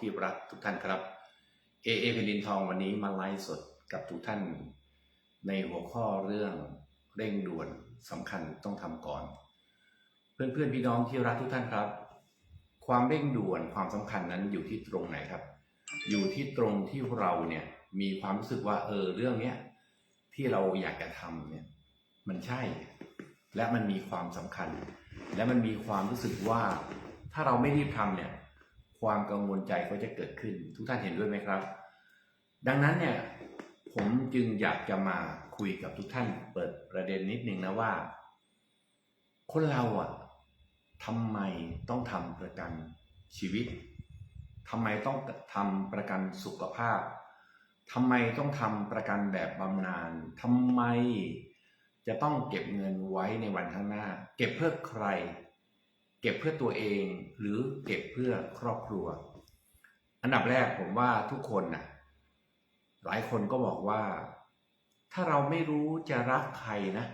ที่รักทุกท่านครับ เอเอแผ่นดินทองวันนี้มาไลฟ์สดกับทุกท่าน ในหัวข้อเรื่องเร่งด่วนสำคัญต้องทำก่อน เพื่อนเพื่อนพี่น้องที่รักทุกท่านครับ ความเร่งด่วนความสำคัญนั้นอยู่ที่ตรงไหนครับ อยู่ที่ตรงที่เราเนี่ยมีความรู้สึกว่าเออเรื่องเนี้ยที่เราอยากจะทำเนี่ยมันใช่ และมันมีความสำคัญ และมันมีความรู้สึกว่าถ้าเราไม่รีบทำเนี่ย ความกังวลใจก็จะเกิดขึ้น ทุกท่านเห็นด้วยไหมครับ ดังนั้นเนี่ยผมจึงอยากจะมาคุยกับทุกท่านเปิดประเด็นนิดนึงนะว่า คนเราอะทำไมต้องทำประกันชีวิตทำไมต้องทำประกันสุขภาพทำไมต้องทำประกันแบบบำนาญทำไมจะต้องเก็บเงินไว้ในวันข้างหน้า เก็บเพื่อใคร เก็บเพื่อตัวเองหรือเก็บเพื่อครอบครัว อันดับแรกผมว่าทุกคนนะหลายคนก็บอกว่า ถ้าเราไม่รู้จะรักใครนะ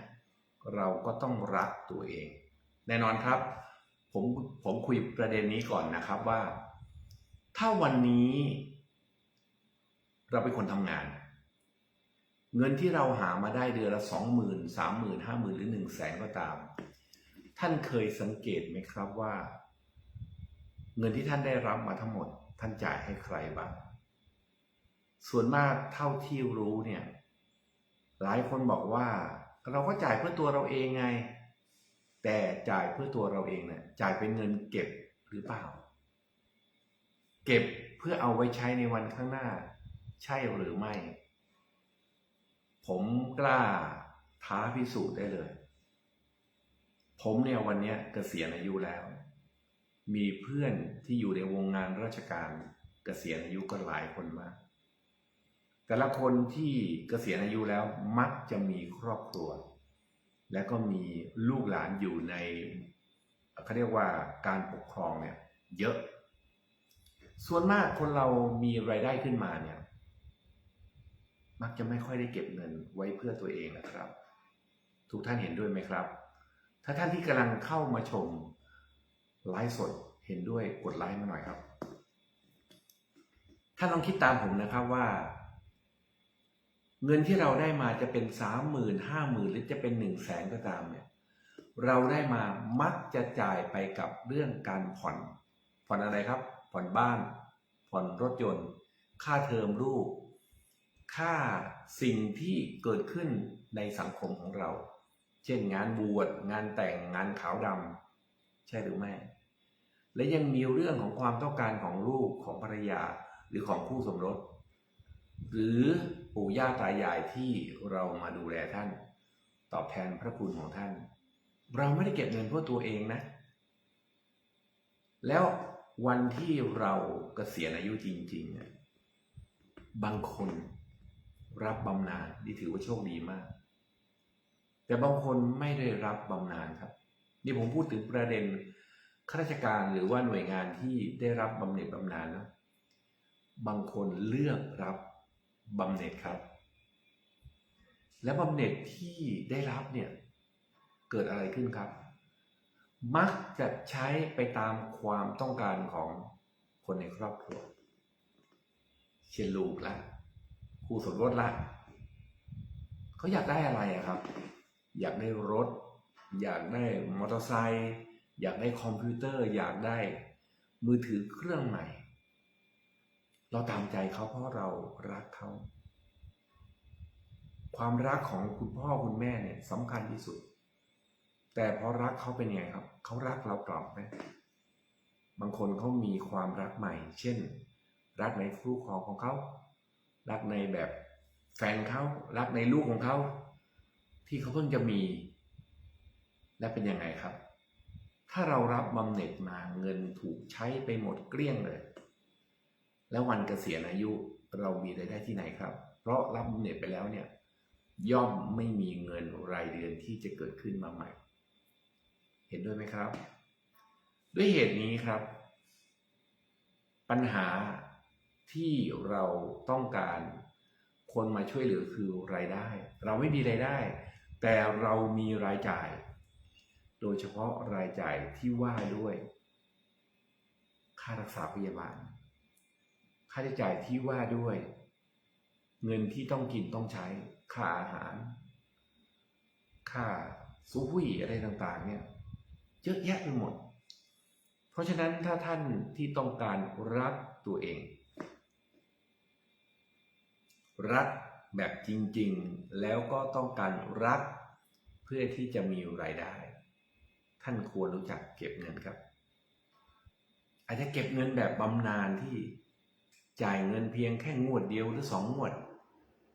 เราก็ต้องรักตัวเอง แน่นอนครับ ผมผมคุยประเด็นนี้ก่อนนะครับว่า ถ้าวันนี้ เราเป็นคนทำงาน เงินที่เราหามาได้เดือนละสองหมื่นสามหมื่นห้าหมื่นหรือหนึ่งแสนก็ตาม ท่านเคยสังเกตไหมครับว่า เงินที่ท่านได้รับมาทั้งหมด ท่านจ่ายให้ใครบ้าง ส่วนมากเท่าที่รู้เนี่ย หลายคนบอกว่า เราก็จ่ายเพื่อตัวเราเองไง แต่จ่ายเพื่อตัวเราเองเนี่ยจ่ายเป็นเงินเก็บหรือเปล่า เก็บเพื่อเอาไว้ใช้ในวันข้างหน้า ใช่หรือไม่ ผมกล้าท้าพิสูจน์ได้เลย ผมเนี่ยวันเนี้ยเกษียณอายุแล้ว มีเพื่อนที่อยู่ในวงงานราชการเกษียณอายุก็หลายคนมาก แต่ละคนที่เกษียณอายุแล้วมักจะมีครอบครัว และก็มีลูกหลานอยู่ในเขาเรียกว่าการปกครองเนี่ยเยอะ ส่วนมากคนเรามีรายได้ขึ้นมาเนี่ย มักจะไม่ค่อยได้เก็บเงินไว้เพื่อตัวเองนะครับ ทุกท่านเห็นด้วยไหมครับ ถ้าท่านที่กำลังเข้ามาชมไลฟ์สดเห็นด้วยกดไลค์มาหน่อยครับ ท่านลองคิดตามผมนะครับว่า เงินที่เราได้มาจะเป็นสามหมื่นห้าหมื่นหรือจะเป็นหนึ่งแสนก็ตามเนี่ยเราได้มามักจะจ่ายไปกับเรื่องการผ่อน ผ่อนอะไรครับ ผ่อนบ้าน ผ่อนรถยนต์ ค่าเทอมลูก ค่าสิ่งที่เกิดขึ้นในสังคมของเรา เช่นงานบวชงานแต่งงานขาวดำใช่หรือไม่ และยังมีเรื่องของความต้องการของลูกของภรรยาหรือของคู่สมรส หรือปู่ย่าตายายที่เรามาดูแลท่าน ตอบแทนพระคุณของท่าน เราไม่ได้เก็บเงินเพื่อตัวเองนะ แล้ววันที่เราเกษียณอายุจริงๆเนี่ยบางคนรับบำนาญนี่ถือว่าโชคดีมาก แต่บางคนไม่ได้รับบำนาญครับ นี่ผมพูดถึงประเด็นข้าราชการหรือว่าหน่วยงานที่ได้รับบำเหน็จบำนาญนะบางคนเลือกรับบำเหน็จครับ และบำเหน็จที่ได้รับเนี่ยเกิดอะไรขึ้นครับ มักจะใช้ไปตามความต้องการของคนในครอบครัว เช่นลูกละคู่สมรสละเขาอยากได้อะไรอะครับ อยากได้รถ อยากได้มอเตอร์ไซค์อยากได้คอมพิวเตอร์ อยากได้มือถือเครื่องใหม่ เราตามใจเขาเพราะเรารักเขา ความรักของคุณพ่อคุณแม่เนี่ยสำคัญที่สุด แต่พอรักเขาเป็นไงครับ เขารักเรากลับไหมบางคนเขามีความรักใหม่ เช่น รักในคู่ครองของเขา รักในแบบแฟนเขา รักในลูกของเขา ที่เขาเพิ่งจะมี และเป็นยังไงครับ ถ้าเรารับบำเหน็จมาเงินถูกใช้ไปหมดเกลี้ยงเลย แล้ววันเกษียณอายุเรามีรายได้ที่ไหนครับ เพราะรับบำเหน็จไปแล้วเนี่ย ย่อมไม่มีเงินรายเดือนที่จะเกิดขึ้นมาใหม่ เห็นด้วยไหมครับ ด้วยเหตุนี้ครับ ปัญหาที่เราต้องการคนมาช่วยเหลือคือรายได้ เราไม่มีรายได้ แต่เรามีรายจ่าย โดยเฉพาะรายจ่ายที่ว่าด้วย ค่ารักษาพยาบาล ค่าใช้จ่ายที่ว่าด้วย เงินที่ต้องกินต้องใช้ ค่าอาหาร ค่าซูหุ่ยอะไรต่างๆ เนี่ย เยอะแยะไปหมด เพราะฉะนั้นถ้าท่านที่ต้องการรักตัวเอง รัก แบบจริงๆ แล้วก็ต้องการรัก เพื่อที่จะมีรายได้ ท่านควรรู้จักเก็บเงินครับ อาจจะเก็บเงินแบบบำนาญที่จ่ายเงินเพียงแค่งวดเดียวหรือสองงวด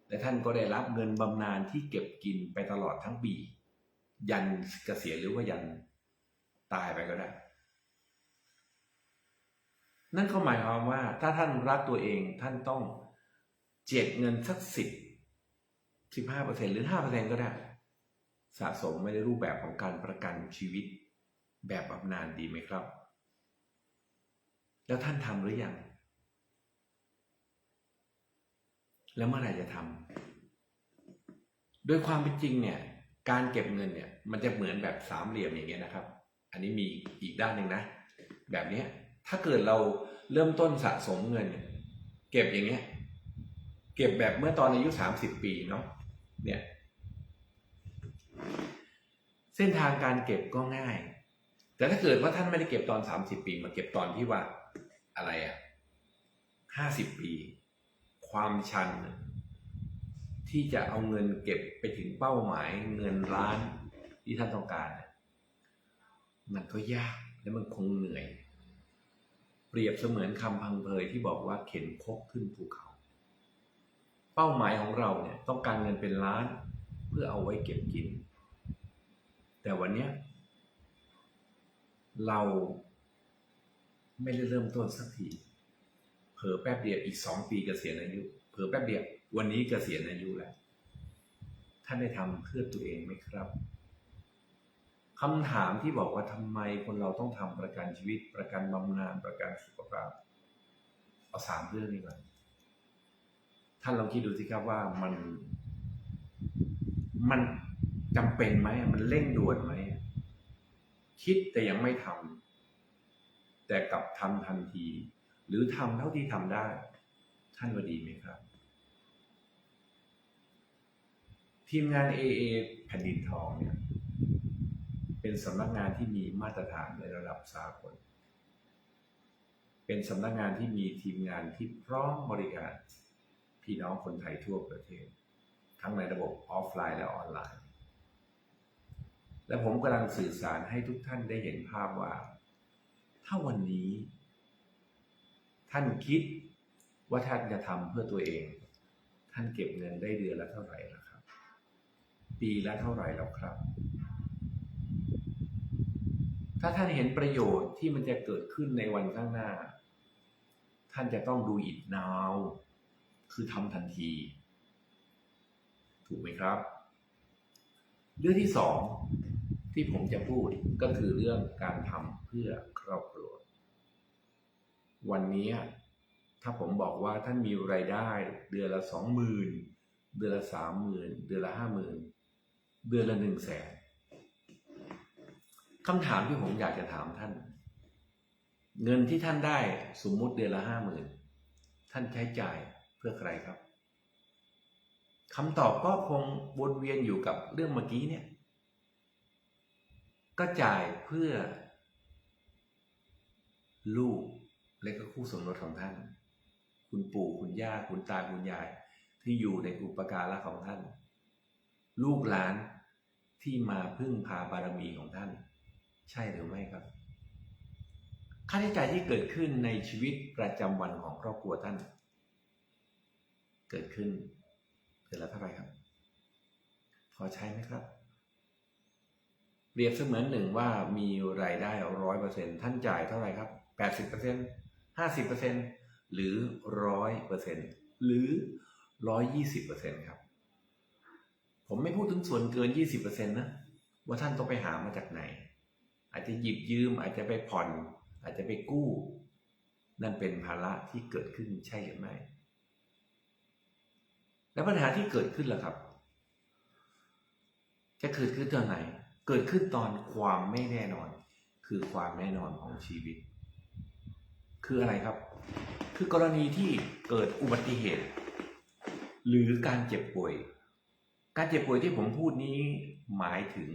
และท่านก็ได้รับเงินบำนาญที่เก็บกินไปตลอดทั้งปี ยันเกษียณหรือว่ายันตายไปก็ได้ นั่นก็หมายความว่าถ้าท่านรักตัวเองท่านต้องเจ็ดเงินสักสิบ สิบห้าเปอร์เซ็นหรือห้าเปอร์เซ็นก็ได้ สะสมไม่ได้รูปแบบของการประกันชีวิต แบบบำนาญดีไหมครับ แล้วท่านทำหรือยัง แล้วเมื่อไหร่จะทำโดยความเป็นจริงเนี่ยการเก็บเงินเนี่ยมันจะเหมือนแบบสามเหลี่ยมอย่างเงี้ยนะครับ อันนี้มีอีกด้านหนึ่งนะ แบบเนี้ยถ้าเกิดเราเริ่มต้นสะสมเงินเนเก็บอย่างเงี้ย เก็บแบบเมื่อตอนอายุสามสิบปีเนาะ เนี่ยเส้นทางการเก็บก็ง่าย แต่ถ้าเกิดว่าท่านไม่ได้เก็บตอนสามสิบปี มาเก็บตอนที่ว่าอะไรอะห้าสิบปี ความชัน ที่จะเอาเงินเก็บไปถึงเป้าหมายเงินล้านที่ท่านต้องการ มันก็ยากและมันคงเหนื่อย เปรียบเสมือนคำพังเพยที่บอกว่าเข็นคกขึ้นภูเขา เป้าหมายของเราเนี่ยต้องการเงินเป็นล้าน เพื่อเอาไว้เก็บกิน แต่วันเนี้ยเราไม่ได้เริ่มต้นสักทีเผลอแป๊บเดียวอีกสองปีเกษียณอายุเผลอแป๊บเดียววันนี้เกษียณอายุแล้วท่านได้ทำเพื่อตัวเองไหมครับคำถามที่บอกว่าทำไมคนเราต้องทำประกันชีวิตประกันบำนาญประกันสุขภาพ เอาสามเรื่องนี้ก่อน ท่านลองคิดดูสิครับว่ามัน มันจำเป็นไหมมันเร่งด่วนไหมคิดแต่ยังไม่ทำแต่กลับทำทันที หรือทำเท่าที่ทำได้ ท่านว่าดีไหมครับ ทีมงาน AA แผ่นดินทองเนี่ย เป็นสำนักงานที่มีมาตรฐานในระดับสากลเป็นสำนักงานที่มีทีมงานที่พร้อมบริการ พี่น้องคนไทยทั่วประเทศ ทั้งในระบบออฟไลน์และออนไลน์ และผมกำลังสื่อสารให้ทุกท่านได้เห็นภาพว่า ถ้าวันนี้ ท่านคิดว่าท่านจะทำเพื่อตัวเอง ท่านเก็บเงินได้เดือนละเท่าไหร่ละครับ ปีละเท่าไหร่แล้วครับ ถ้าท่านเห็นประโยชน์ที่มันจะเกิดขึ้นในวันข้างหน้า ท่านจะต้องดูอิดนาว คือทำทันที ถูกไหมครับ เรื่องที่สองที่ผมจะพูดก็คือเรื่องการทำเพื่อครอบครัว วันนี้ถ้าผมบอกว่าท่านมีรายได้ เดือนละสองหมื่นเดือนละสามหมื่นเดือนละห้าหมื่นเดือนละหนึ่งแสนคำถามที่ผมอยากจะถามท่าน เงินที่ท่านได้สมมุติเดือนละห้าหมื่นท่านใช้จ่าย พื่อใครครับคำตอบก็คงวนเวียนอยู่กับเรื่องเมื่อกี้เนี่ย ก็จ่ายเพื่อ ลูกและก็คู่สมรสของท่าน คุณปู่คุณย่าคุณตาคุณยาย ที่อยู่ในอุปการะของท่าน ลูกหลานที่มาพึ่งพาบารมีของท่าน ใช่หรือไม่ครับ ค่าใช้จ่ายที่เกิดขึ้นในชีวิตประจำวันของครอบครัวท่าน เกิดขึ้นเดือนละเท่าไหร่ครับ พอใช้ไหมครับเรียบเสมือนหนึ่งว่ามีรายได้ร้อยเปอร์เซ็นท่านจ่ายเท่าไหร่ครับแปดสิบเปอร์เซ็นห้าสิบเปอร์เซ็นหรือร้อยเปอร์เซ็นหรือร้อยยี่สิบเปอร์เซ็นครับ ผมไม่พูดถึงส่วนเกินยี่สิบเปอร์เซ็นนะว่าท่านต้องไปหามาจากไหน อาจจะหยิบยืม อาจจะไปผ่อน อาจจะไปกู้ นั่นเป็นภาระที่เกิดขึ้นใช่หรือไม่ แล้วปัญหาที่เกิดขึ้นล่ะครับ จะเกิดขึ้นตอนไหน เกิดขึ้นตอนความไม่แน่นอน คือความแน่นอนของชีวิต คืออะไรครับ คือกรณีที่เกิดอุบัติเหตุ หรือการเจ็บป่วย การเจ็บป่วยที่ผมพูดนี้หมายถึง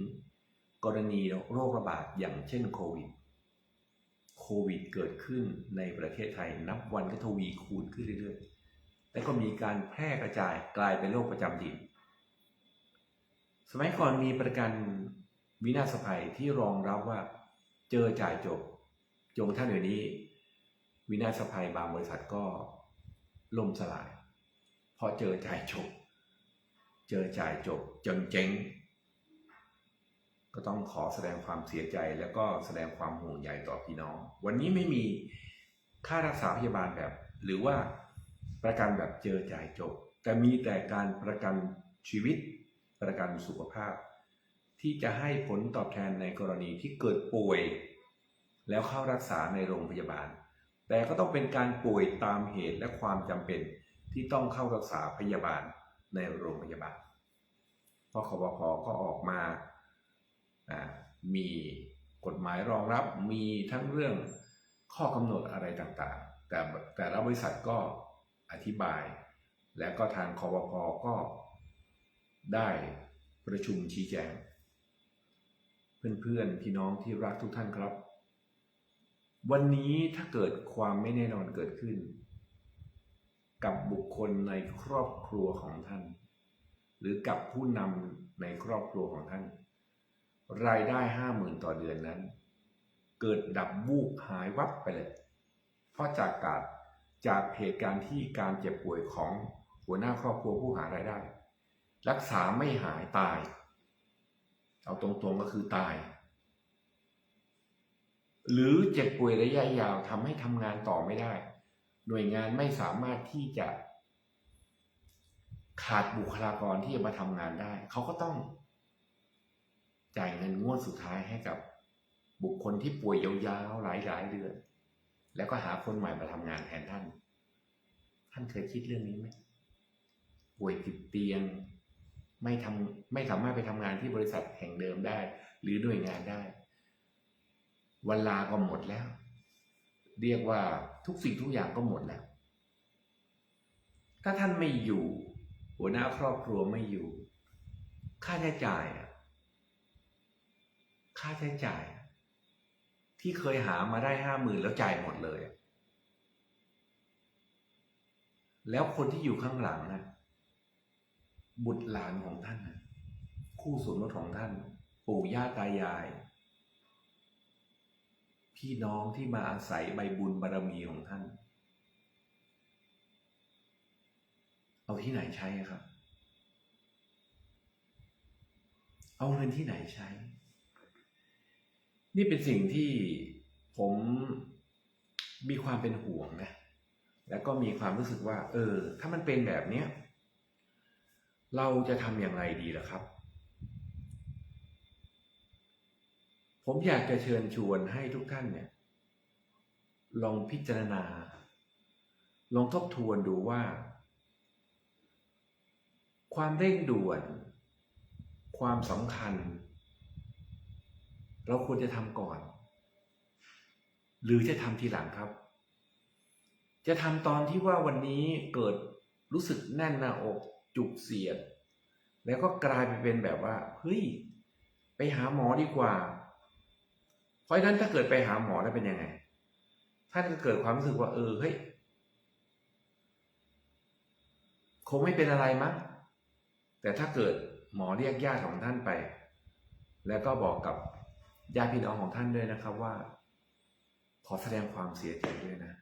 กรณีโรคระบาดอย่างเช่นโควิด โควิดเกิดขึ้นในประเทศไทยนับวันก็ทวีคูณขึ้นเรื่อยๆ แล้วก็มีการแพร่กระจายกลายเป็นโรคประจำถิ่น สมัยก่อนมีประกันวินาศภัยที่รองรับว่าเจอจ่ายจบ จงท่านเดี๋ยวนี้ วินาศภัยบางบริษัทก็ล่มสลาย เพราะเจอจ่ายจบ เจอจ่ายจบจนเจ๊งก็ต้องขอแสดงความเสียใจแล้วก็แสดงความห่วงใยต่อพี่น้อง วันนี้ไม่มีค่ารักษาพยาบาลแบบ หรือว่า ประกันแบบเจอจ่ายจบ แต่มีแต่การประกันชีวิต ประกันสุขภาพ ที่จะให้ผลตอบแทนในกรณีที่เกิดป่วย แล้วเข้ารักษาในโรงพยาบาล แต่ก็ต้องเป็นการป่วยตามเหตุและความจำเป็นที่ต้องเข้ารักษาพยาบาลในโรงพยาบาลพราะคบพก็ออกมาอ่ามีกฎหมายรองรับ มีทั้งเรื่องข้อกำหนดอะไรต่างๆ แต่แต่ละบริษัทก็ อธิบาย และก็ทางคอปพก็ได้ประชุมชี้แจง เพื่อนๆพี่น้องที่รักทุกท่านครับ วันนี้ถ้าเกิดความไม่แน่นอนเกิดขึ้น กับบุคคลในครอบครัวของท่าน หรือกับผู้นำในครอบครัวของท่าน รายได้ห้าหมื่นต่อเดือนนั้น เกิดดับวูบหายวับไปเลย เพราะจากการ จากเหตุการณ์ที่การเจ็บป่วยของหัวหน้าครอบครัวผู้หารายได้ รักษาไม่หายตาย เอาตรงๆก็คือตาย หรือเจ็บป่วยระยะยาวทำให้ทำงานต่อไม่ได้ หน่วยงานไม่สามารถที่จะ ขาดบุคลากรที่จะมาทำงานได้ เขาก็ต้อง จ่ายเงินงวดสุดท้ายให้กับบุคคลที่ป่วยยาวๆหลายๆเดือน แล้วก็หาคนใหม่มาทำงานแทนท่าน ท่านเคยคิดเรื่องนี้ไหมป่วยติดเตียง ไม่ทำไม่สามารถไปทำงานที่บริษัทแห่งเดิมได้ หรือหน่วยงานได้วันลาก็หมดแล้ว เรียกว่าทุกสิ่งทุกอย่างก็หมดแล้ว ถ้าท่านไม่อยู่ หัวหน้าครอบครัวไม่อยู่ ค่าใช้จ่ายอะค่าใช้จ่าย ที่เคยหามาได้ห้าหมื่นแล้วจ่ายหมดเลย แล้วคนที่อยู่ข้างหลังนะบุตรหลานของท่านนะคู่สมรสของท่าน ปู่ย่าตายาย พี่น้องที่มาอาศัยใบบุญบารมีของท่าน เอาที่ไหนใช้ครับ เอาเงินที่ไหนใช้ นี่เป็นสิ่งที่ผมมีความเป็นห่วงนะ แล้วก็มีความรู้สึกว่า เออ ถ้ามันเป็นแบบเนี้ย เราจะทำอย่างไรดีล่ะครับ ผมอยากจะเชิญชวนให้ทุกท่านเนี่ย ลองพิจารณา ลองทบทวนดูว่า ความเร่งด่วน ความสำคัญ เราควรจะทำก่อน หรือจะทำทีหลังครับ จะทำตอนที่ว่าวันนี้เกิดรู้สึกแน่นหน้าอกจุกเสียด แล้วก็กลายไปเป็นแบบว่าเฮ้ยไปหาหมอดีกว่า เพราะฉะนั้นถ้าเกิดไปหาหมอแล้วเป็นยังไง ท่านก็เกิดความรู้สึกว่า เออเฮ้ยคงไม่เป็นอะไรมั้งแต่ถ้าเกิดหมอเรียกญาติของท่านไป แล้วก็บอกกับ ญาติพี่น้องของท่านด้วยนะครับว่า ขอแสดงความเสียใจด้วยนะ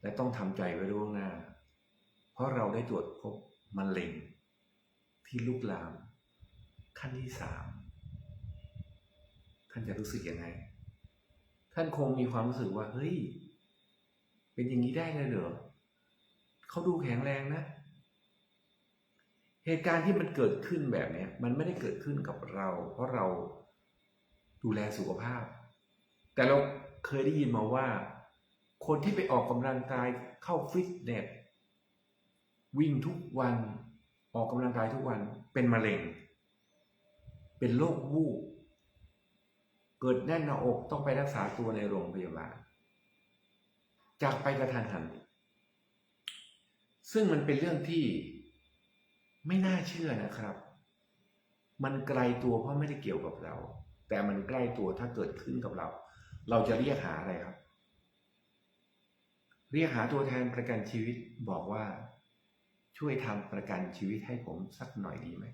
และต้องทำใจไว้ล่วงหน้า เพราะเราได้ตรวจพบมะเร็ง ที่ลุกลาม ขั้นที่สามท่านจะรู้สึกยังไง ท่านคงมีความรู้สึกว่า เฮ้ย เป็นอย่างนี้ได้เลยเหรอเขาดูแข็งแรงนะ เหตุการณ์ที่มันเกิดขึ้นแบบนี้มันไม่ได้เกิดขึ้นกับเรา เพราะเรา ดูแลสุขภาพ แต่เราเคยได้ยินมาว่า คนที่ไปออกกำลังกายเข้าฟิตเนสวิ่งทุกวันออกกำลังกายทุกวันเป็นมะเร็ง เป็นโรควูบเกิดแน่นหน้าอกต้องไปรักษาตัวในโรงพยาบาลจากไปกระทันหัน ซึ่งมันเป็นเรื่องที่ไม่น่าเชื่อนะครับ มันไกลตัวเพราะไม่ได้เกี่ยวกับเรา แต่มันใกล้ตัวถ้าเกิดขึ้นกับเรา เราจะเรียกหาอะไรครับ เรียกหาตัวแทนประกันชีวิตบอกว่าช่วยทำประกันชีวิตให้ผมสักหน่อยดีไหม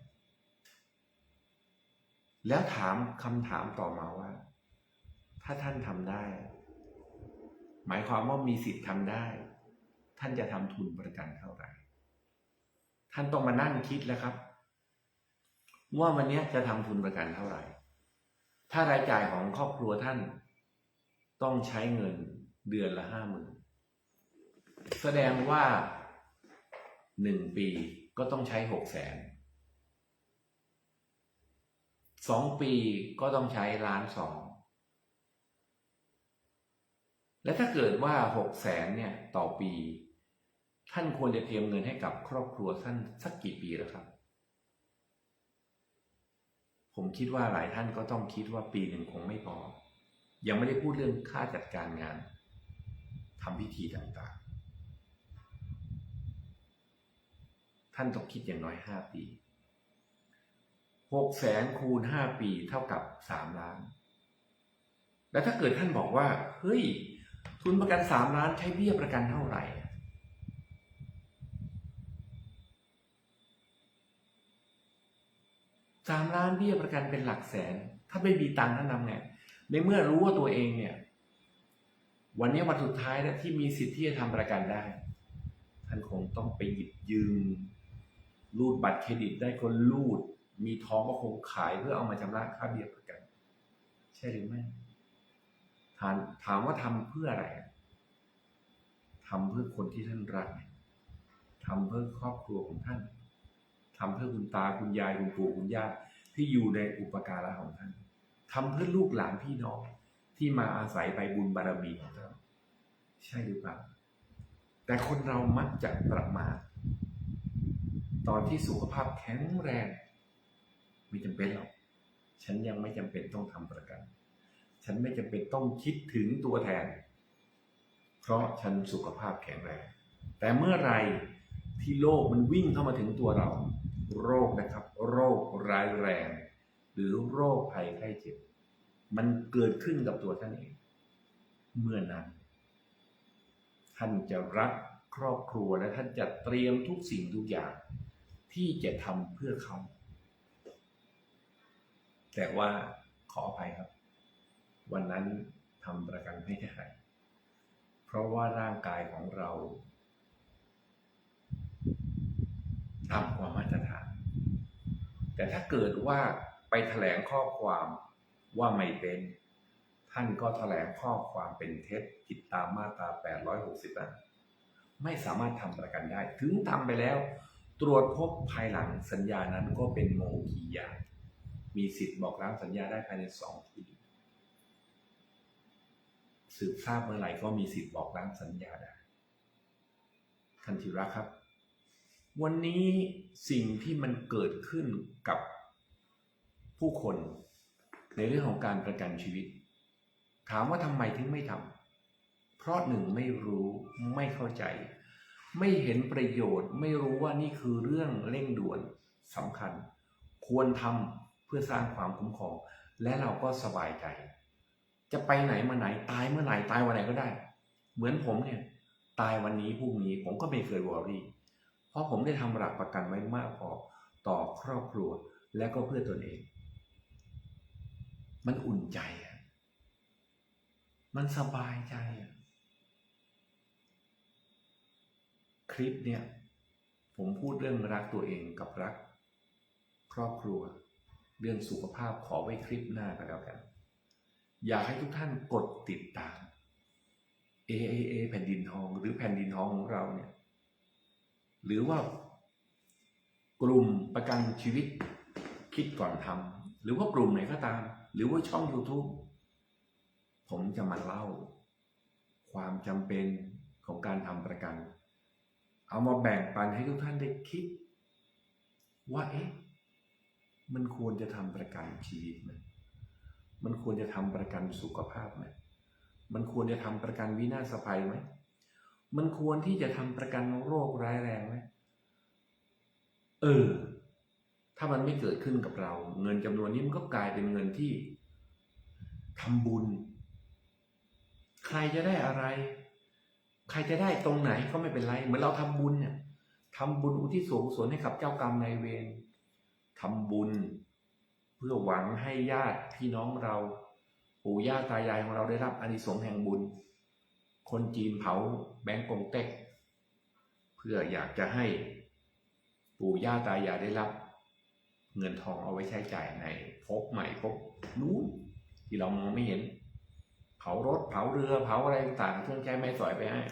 แล้วถามคำถามต่อมาว่า ถ้าท่านทำได้ หมายความว่ามีสิทธิ์ทำได้ ท่านจะทำทุนประกันเท่าไหร่ ท่านต้องมานั่งคิดแล้วครับ ว่าวันนี้จะทำทุนประกันเท่าไหร่ ถ้ารายจ่ายของครอบครัวท่าน ต้องใช้เงินเดือนละห้าหมื่นแสดงว่าหนึ่งปีก็ต้องใช้หกแสนสองปีก็ต้องใช้ล้านสอง และถ้าเกิดว่าหกแสนเนี่ยต่อปี ท่านควรจะเตรียมเงินให้กับครอบครัวท่านสักกี่ปีแล้วครับ ผมคิดว่าหลายท่านก็ต้องคิดว่าปีหนึ่งคงไม่พอ ยังไม่ได้พูดเรื่องค่าจัดการงานทำพิธีต่างๆ ท่านต้องคิดอย่างน้อยห้าปีหกแสนคูณห้าปีเท่ากับสามล้าน แล้วถ้าเกิดท่านบอกว่า เฮ้ย ทุนประกันสามล้านใช้เบี้ยประกันเท่าไหร่ สามล้านเบี้ยประกันเป็นหลักแสน ถ้าไม่มีตังค์ท่านทำไงในเมื่อรู้ว่าตัวเองเนี่ย วันนี้วันสุดท้ายแล้วที่มีสิทธิ์ที่จะทำประกันได้ ท่านคงต้องไปหยิบยืมรูดบัตรเครดิตได้ก็รูด มีทองก็คงขายเพื่อเอามาชำระค่าเบี้ยประกัน ใช่หรือไม่ถามถามว่าทำเพื่ออะไรทำเพื่อคนที่ท่านรักทำเพื่อครอบครัวของท่าน ทำเพื่อคุณตาคุณยายคุณปู่คุณย่าที่อยู่ในอุปการะของท่านทำเพื่อลูกหลานพี่น้องที่มาอาศัยใบบุญบารมีของท่านใช่หรือเปล่าแต่คนเรามักจะประมาทตอนที่สุขภาพแข็งแรงไม่จำเป็นหรอก ฉันยังไม่จำเป็นต้องทำประกัน ฉันไม่จำเป็นต้องคิดถึงตัวแทน เพราะฉันสุขภาพแข็งแรง แต่เมื่อไรที่โรคมันวิ่งเข้ามาถึงตัวเรา โรคนะครับ โรคร้ายแรง หรือโรคภัยไข้เจ็บ มันเกิดขึ้นกับตัวท่านเอง เมื่อนั้น ท่านจะรักครอบครัวและท่านจะเตรียมทุกสิ่งทุกอย่าง ที่จะทำเพื่อเขา แต่ว่าขออภัยครับ วันนั้นทำประกันไม่ได้เพราะว่าร่างกายของเราต่ำกว่ามาตรฐาน แต่ถ้าเกิดว่าไปแถลงข้อความว่าไม่เป็น ท่านก็แถลงข้อความเป็นเท็จผิดตามมาตรา 860นั้นไม่สามารถทำประกันได้ ถึงทำไปแล้ว ตรวจพบภายหลังสัญญานั้นก็เป็นโมคียามีสิทธิ์บอกล้างสัญญาได้ภายในสองปีสืบทราบเมื่อไหร่ก็มีสิทธิ์บอกล้างสัญญาได้ท่านธีระครับ วันนี้สิ่งที่มันเกิดขึ้นกับผู้คน ในเรื่องของการประกันชีวิต ถามว่าทำไมถึงไม่ทำเพราะหนึ่งไม่รู้ไม่เข้าใจ ไม่เห็นประโยชน์ ไม่รู้ว่านี่คือเรื่องเร่งด่วนสำคัญ ควรทำเพื่อสร้างความคุ้มครอง และเราก็สบายใจ จะไปไหนมาไหนตายเมื่อไหร่ตายวันไหนก็ได้ เหมือนผมเนี่ย ตายวันนี้พรุ่งนี้ผมก็ไม่เคยวอรี่ เพราะผมได้ทำหลักประกันไว้มากพอต่อครอบครัวและก็เพื่อตนเอง มันอุ่นใจอะมันสบายใจอะคลิปเนี่ย ผมพูดเรื่องรักตัวเองกับรัก ครอบครัว เรื่องสุขภาพขอไว้คลิปหน้าก็แล้วกัน อยากให้ทุกท่านกดติดตาม AAA แผ่นดินทองหรือแผ่นดินทองของเราเนี่ย หรือว่ากลุ่มประกันชีวิตคิดก่อนทำหรือว่ากลุ่มไหนก็ตาม หรือว่าช่อง YouTube ผมจะมาเล่า ความจำเป็นของการทำประกัน เอามาแบ่งปันให้ทุกท่านได้คิด ว่าเอ๊ะมันควรจะทำประกันชีวิตไหมมันควรจะทำประกันสุขภาพไหมมันควรจะทำประกันวินาศภัยไหม มันควรที่จะทำประกันโรคร้ายแรงไหมเออ ถ้ามันไม่เกิดขึ้นกับเรา เงินจำนวนนี้มันก็กลายเป็นเงินที่ทำบุญ ใครจะได้อะไร ใครจะได้ตรงไหนก็ไม่เป็นไร เหมือนเราทำบุญเนี่ยทำบุญอุทิศส่วนกุศลให้กับเจ้ากรรมนายเวรทำบุญ เพื่อหวังให้ญาติพี่น้องเรา ปู่ย่าตายายของเราได้รับอานิสงส์แห่งบุญ คนจีนเผาแบงก์กงเต็ก เพื่ออยากจะให้ปู่ย่าตายายได้รับ เงินทองเอาไว้ใช้จ่ายในภพใหม่ภพนู้นที่เรามองไม่เห็น เผารถเผาเรือเผาอะไรต่างๆเครื่องใช้ไม้สอยไปให้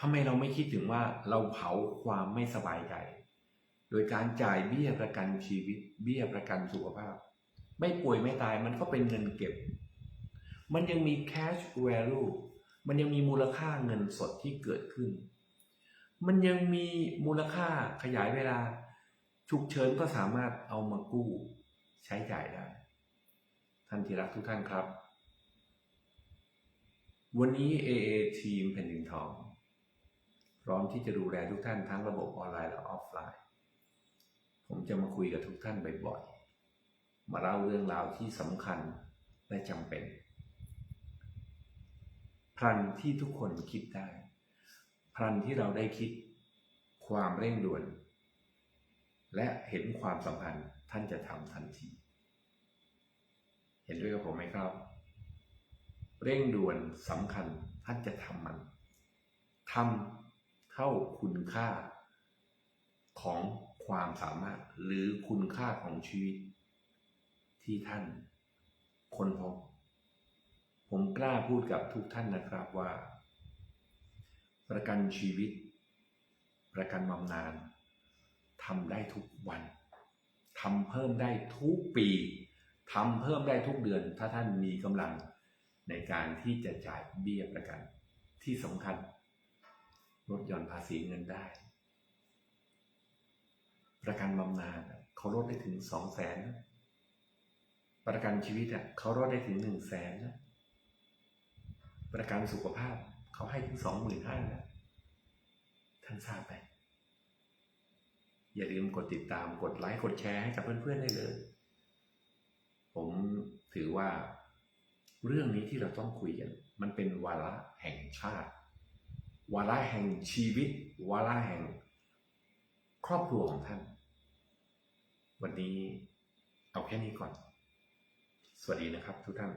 ทำไมเราไม่คิดถึงว่าเราเผาความไม่สบายใจ โดยการจ่ายเบี้ยประกันชีวิต เบี้ยประกันสุขภาพ ไม่ป่วยไม่ตายมันก็เป็นเงินเก็บ มันยังมี cash value มันยังมีมูลค่าเงินสดที่เกิดขึ้น มันยังมีมูลค่าขยายเวลา ฉุกเฉินก็สามารถเอามากู้ใช้จ่ายได้ ท่านที่รักทุกท่านครับ วันนี้ AA ทีมแผ่นดินทอง พร้อมที่จะดูแลทุกท่านทั้งระบบออนไลน์และออฟไลน์ ผมจะมาคุยกับทุกท่านบ่อยๆ มาเล่าเรื่องราวที่สำคัญและจำเป็น พลันที่ทุกคนคิดได้ พลันที่เราได้คิด ความเร่งด่วน และเห็นความสัมพันธ์ท่านจะทำทันที เห็นด้วยกับผมไหมครับ เร่งด่วนสำคัญท่านจะทำมันทำเท่าคุณค่า ของความสามารถหรือคุณค่าของชีวิต ที่ท่านค้นพบ ผมกล้าพูดกับทุกท่านนะครับว่า ประกันชีวิต ประกันบำนาญทำได้ทุกวันทำเพิ่มได้ทุกปีทำเพิ่มได้ทุกเดือน ถ้าท่านมีกำลังในการที่จะจ่ายเบี้ยประกัน ที่สำคัญลดหย่อนภาษีเงินได้ ประกันบำนาญเขาลดได้ถึงสองแสนประกันชีวิตอะเขาลดได้ถึงหนึ่งแสนนะ ประกันสุขภาพเขาให้ถึงสองหมื่นห้านะท่านทราบไหมอย่าลืมกดติดตามกดไลค์กดแชร์ให้กับเพื่อนๆได้เลย ผมถือว่าเรื่องนี้ที่เราต้องคุยกัน มันเป็นวาระแห่งชาติ วาระแห่งชีวิต วาระแห่ง ครอบครัวของท่าน วันนี้เอาแค่นี้ก่อน สวัสดีนะครับทุกท่าน